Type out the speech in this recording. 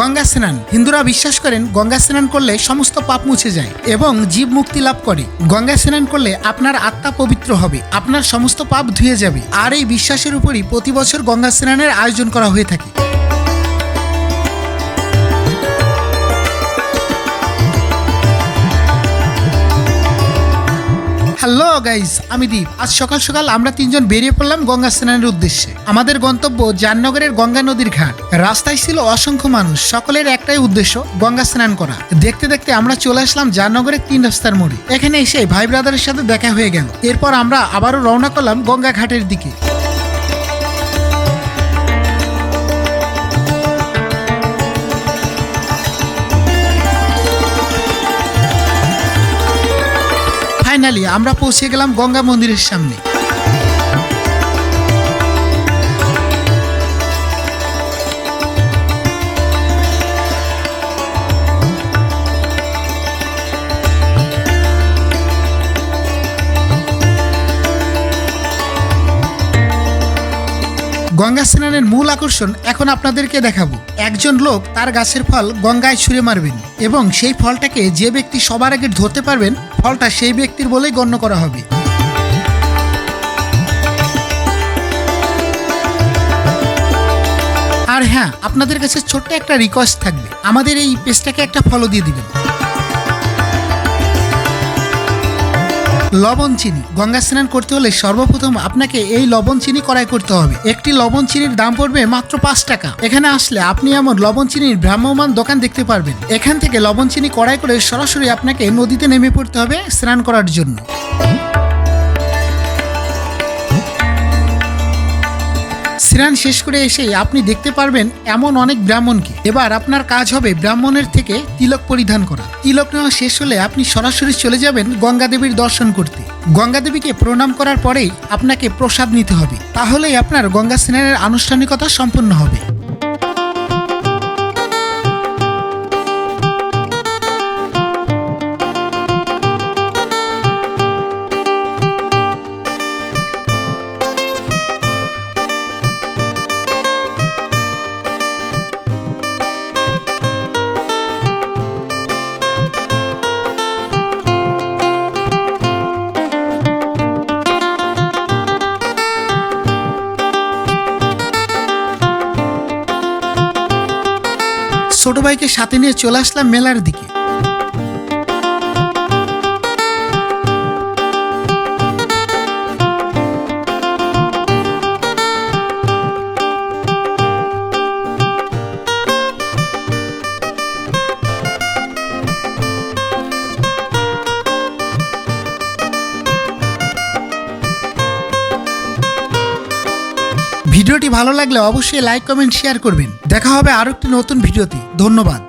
গঙ্গা স্নান হিন্দুরা বিশ্বাস করেন গঙ্গা স্নান করলে সমস্ত পাপ মুছে যায় এবং জীব মুক্তি লাভ করে। গঙ্গা স্নান করলে আপনার আত্মা পবিত্র হবে, আপনার সমস্ত পাপ ধুয়ে যাবে। আর এই বিশ্বাসের উপরই প্রতি বছর গঙ্গা স্নানের আয়োজন করা হয়ে থাকে। হ্যালো গাইস, আমি দীপ। আজ সকাল সকাল আমরা তিনজন বেরিয়ে পড়লাম গঙ্গা স্নানের উদ্দেশ্যে। আমাদের গন্তব্য জাননগরের গঙ্গা নদীর ঘাট। রাস্তায় ছিল অসংখ্য মানুষ, সকলের একটাই উদ্দেশ্য গঙ্গা স্নান করা। দেখতে দেখতে আমরা চলে আসলাম জাননগরের তিন রাস্তার মোড়ে। এখানে এসে ভাই ব্রাদারের সাথে দেখা হয়ে গেল। এরপর আমরা আবারও রওনা করলাম গঙ্গা ঘাটের দিকে। ফাইনালি আমরা পৌঁছে গেলাম গঙ্গা মন্দিরের সামনে। গঙ্গা স্নানের মূল আকর্ষণ এখন আপনাদেরকে দেখাবো। একজন লোক তার গাছের ফল গঙ্গায় ছুঁড়ে মারবেন এবং সেই ফলটাকে যে ব্যক্তি সবার আগে ধরতে পারবেন, ফলটা সেই ব্যক্তির বলেই গণ্য করা হবে। আর হ্যাঁ আপনাদের কাছে ছোট্ট একটা রিকোয়েস্ট থাকবে। আমাদের এই পেজটাকে একটা ফলো দিয়ে দিবেন। লবণ চিনি। গঙ্গা স্নান করতে হলে সর্বপ্রথম আপনাকে এই লবণ চিনি করাই করতে হবে। একটি লবণ চিনির দাম পড়বে মাত্র পাঁচ টাকা। এখানে আসলে আপনি এমন লবণ চিনির ভ্রাম্যমান দোকান দেখতে পারবেন। এখান থেকে লবণ চিনি করাই করে সরাসরি আপনাকে নদীতে নেমে পড়তে হবে স্নান করার জন্য। স্নান শেষ করে এসেই আপনি দেখতে পারবেন এমন অনেক ব্রাহ্মণকে। এবার আপনার কাজ হবে ব্রাহ্মণের থেকে তিলক পরিধান করা। তিলক নেওয়া শেষ হলে আপনি সরাসরি চলে যাবেন গঙ্গাদেবীর দর্শন করতে। গঙ্গা দেবীকে প্রণাম করার পরেই আপনাকে প্রসাদ নিতে হবে। তাহলেই আপনার গঙ্গা স্নানের আনুষ্ঠানিকতা সম্পন্ন হবে। ছোট ভাইকে সাথে নিয়ে চলে আসলাম মেলার দিকে। ভিডিওটি ভালো লাগলে অবশ্যই লাইক, কমেন্ট শেয়ার করবেন। দেখা হবে আরও একটি নতুন ভিডিওতে। ধন্যবাদ।